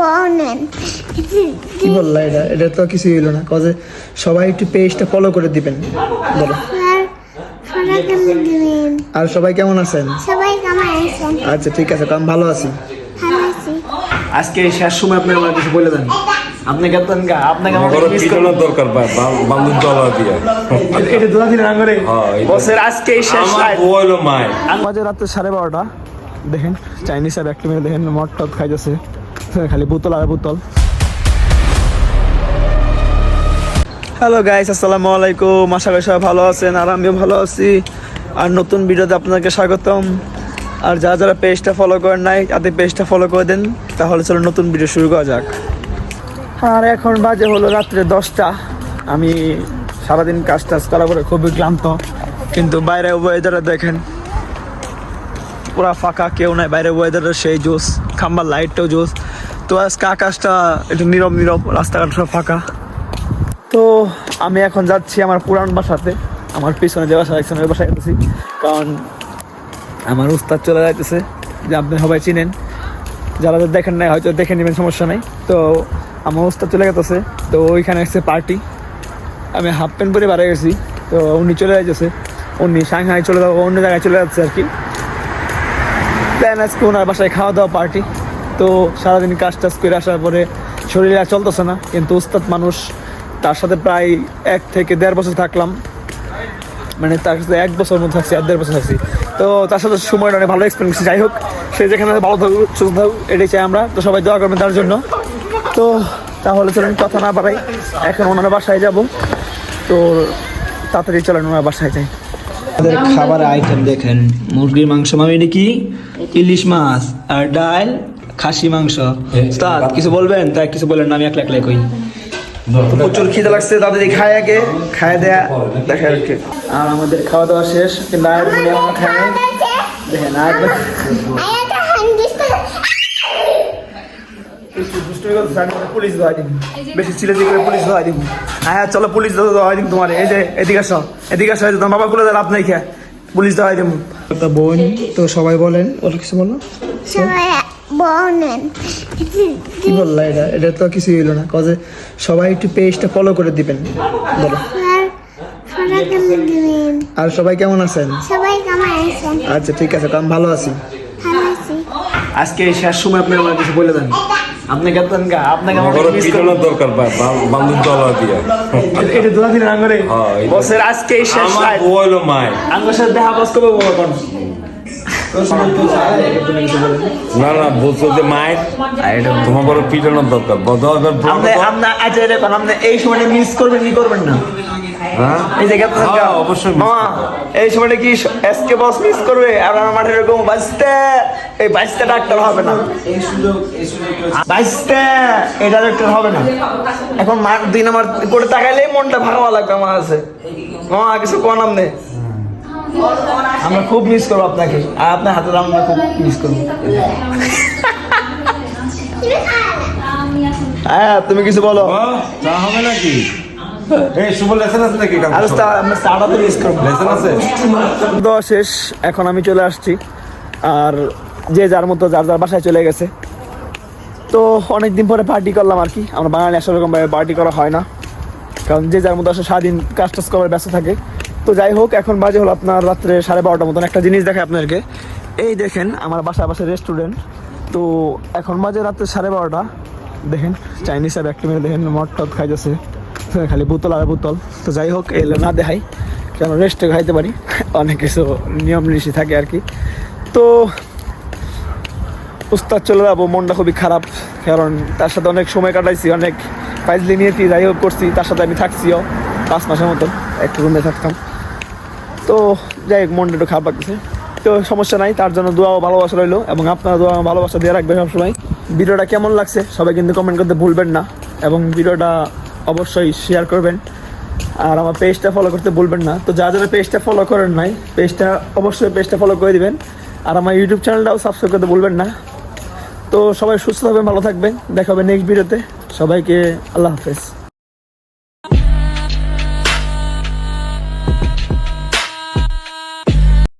বনেন কি বললা এটা? এটা তো কিছু হইল না। কজে সবাই একটু পেজটা ফলো করে দিবেন। বলো। আর সবাই কেমন আছেন? সবাই কেমন আছেন? আচ্ছা ঠিক আছে ভালো আছি। ভালো আছি। আজকে শেষ সময় আপনি আমার কিছু বলে দেন। আপনি কেতন গা? আপনাকে আমার আমার মিস পিছনের দরকার বা- বা- বান্ধব দলা দিয়ে। এটা দোয়া দিলেন আঙ্গরে। হ্যাঁ, বসের আজকে শেষ আমার দেখেন চাইনিজ আর একটা মেয়ে দেখেন মদ টদ খাইতেছে। খালি বোতল আর বোতল। হ্যালো গাইস আসসালামু আলাইকুম। আশা করি সবাই ভালো আছেন, আর আমিও ভালো আছি। আর নতুন ভিডিওতে আপনাকে স্বাগতম। আর যারা যারা পেজটা ফলো করেন নাই, তাদের পেজটা ফলো করে দেন। তাহলে চলো নতুন ভিডিও শুরু করা যাক। আর এখন বাজে হলো রাত্রে দশটা। আমি সারাদিন কাজ টাজ করার পরে খুবই ক্লান্ত। কিন্তু বাইরে ওয়েদারে দেখেন, পুরা ফাঁকা, কেউ নাই। বাইরে ওয়েদারের সেই জোস খাম্বার লাইটটাও জোস তো আজকে আকাশটা একটু নীরব নীরব, রাস্তাঘাট সব ফাঁকা। তো আমি এখন যাচ্ছি আমার পুরান বাসাতে। আমার পিছনে যে বাসা ওই বাসায় গেছি। কারণ আমার উস্তাদ চলে যাইতেছে। যে আপনি সবাই চিনেন। যারা দেখেন নাই, হয়তো দেখে নেবেন, সমস্যা নাই। তো আমার উস্তাদ চলে গেছে তো ওইখানে এসছে পার্টি। আমি হাফ প্যান্ট পরে বাড়ি গেছি। তো উনি চলে যাইতেছে। উনি সাংহাই চলে যাব অন্য জায়গায় চলে যাচ্ছে আর কি। প্ল্যান আজকে ওনার বাসায় খাওয়া দাওয়া পার্টি তো সারাদিন কাজ টাজ করে আসার পরে শরীরে আর চলতেছে না, কিন্তু উস্তাদ মানুষ, তার সাথে প্রায় এক থেকে দেড় বছর থাকলাম। মানে তার সাথে এক বছর মধ্যে থাকছি, আর দেড় বছর থাকছি। তো তার সাথে সময়টা অনেক ভালো এক্সপিরিয়েন্স যাই হোক, সে যেখানে ভালো থাকুক, সুস্থ থাকুক, এটাই চাই আমরা। তো সবাই দোয়া করবেন তার জন্য। তো তাহলে চলেন, কথা না বাড়াই। এখন ওনার বাসায় যাব। তো তাড়াতাড়ি চলেন, ওনার বাসায় যাই। আমাদের খাবার আইটেম দেখেন। মুরগির মাংস এটা কি? ইলিশ মাছ আর ডাল। খাসি মাংস। উস্তাদ কিছু বলবেন? তাই কিছু বলেন না আমি একলা একলাই কই? প্রচুর খিদে লাগছে তাদের খায় আগে খায় দেয়া দেখে আর কি। আর আমাদের খাওয়া দাওয়া শেষ কিন্তু মনে এখনও খায় দেখেন পুলিশ ধোয়া বেশি ছিলে দিয়ে করে পুলিশ ধোয়া দিব। হ্যাঁ চলো পুলিশ ধোয়া দিব তোমার। এই যে এদিকে আসো এদিকে আসো তোমার বাবা লাভ নাই খেয়ে। পুলিশ ধোয়া বোন তো সবাই বলেন ওরা কিছু বলো। সবাই বনেন কি বললা এটা? এটা তো কিছু হইল না। কজে সবাই একটু পেজটা ফলো করে দিবেন। বলো। আর ফরাকান দিবেন। আর সবাই কেমন আছেন? সবাই কেমন আছেন? আচ্ছা ঠিক আছে কারণ ভালো আছি। আজকে এই শেষ সময় আপনি আমার কিছু বলে দেন। আপনি কেতন গা? আপনাকে আমার দরকার বা- বান্ধব দলা দিয়ে। এটা দোয়া দিলেন আঙ্গরে। বসের আজকে এই শেষ আমার মায়ের। আঙ্গর সাথে দেখা বস করব কোন? না না বলছো যে মায়ের? তোমার বড় পিছনের দরকার। আপনি আচ্ছা এটা আপনি এই সময়টা মিস করবেন কি করবেন না? হ্যাঁ? এই হ্যাঁ, অবশ্যই miss মামা এই সময়টা কি এসকে বস মিস করবে? আর আমার মাঠে এরকম বাঁচতে এই বাঁচতে ডাক্তার হবে না। বাঁচতে এই ডাক্তার হবে না। এখন মার দুই নাম্বার করে তাকাইলেই মনটা ভালো লাগবে আমার আছে কিছু কোন আপনি আমরা খুব মিস করব আপনাকে। আর আপনার হাতে আমরা খুব মিস করব। হ্যাঁ তুমি কিছু বলো। চা হবে নাকি? শেষ এখন আমি চলে আসছি। আর যে যার মতো যার যার বাসায় চলে গেছে। তো অনেক দিন পরে পার্টি করলাম আর কি। আমরা বাঙালি আসলে পার্টি করা হয় না। কারণ যে যার মতো আসলে সারাদিন কাজ টাজ করার ব্যস্ত থাকে। তো যাই হোক, এখন বাজে হলো আপনার রাত্রে সাড়ে বারোটার মতন। একটা জিনিস দেখে আপনাদেরকে। এই দেখেন, আমার বাসা বাসায় রেস্টুরেন্ট তো এখন বাজে রাত্রে সাড়ে বারোটা। দেখেন চাইনিজ আর একটা মেয়ে দেখেন, মদ টদ খাইতেছে। খালি বোতল আর বোতল। তো যাই হোক এলে না দেখাই। কেন রেস্টে খাইতে পারি। অনেক কিছু নিয়ম নীতি থাকে আর কি। তো উস্তাদ চলে যাব, মনটা খুবই খারাপ। কারণ তার সাথে অনেক সময় কাটাইছি, অনেক ফাইজলি নিয়েছি, যাই হোক করছি, তার সাথে আমি থাকছিও পাঁচ মাসের মতন। একটু রুমে থাকতাম। তো যাই হোক, মনটা একটু খারাপ লাগতেছে। তো সমস্যা নাই, তার জন্য দোয়া ভালোবাসা রইল এবং আপনারা দোয়া ভালোবাসা দিয়ে রাখবেন সবসময়। ভিডিওটা কেমন লাগছে সবাই কিন্তু কমেন্ট করতে ভুলবেন না এবং ভিডিওটা অবশ্যই শেয়ার করবেন। আর আমার পেজটা ফলো করতে ভুলবেন না। তো যারা যারা পেজটা ফলো করেন নাই পেজটা অবশ্যই পেজটা ফলো করে দিবেন। আর আমার ইউটিউব চ্যানেলটাও সাবস্ক্রাইব করতে ভুলবেন না। তো সবাই সুস্থ থাকবেন, ভালো থাকবেন। দেখা হবে নেক্সট ভিডিওতে সবাইকে আল্লাহ হাফেজ।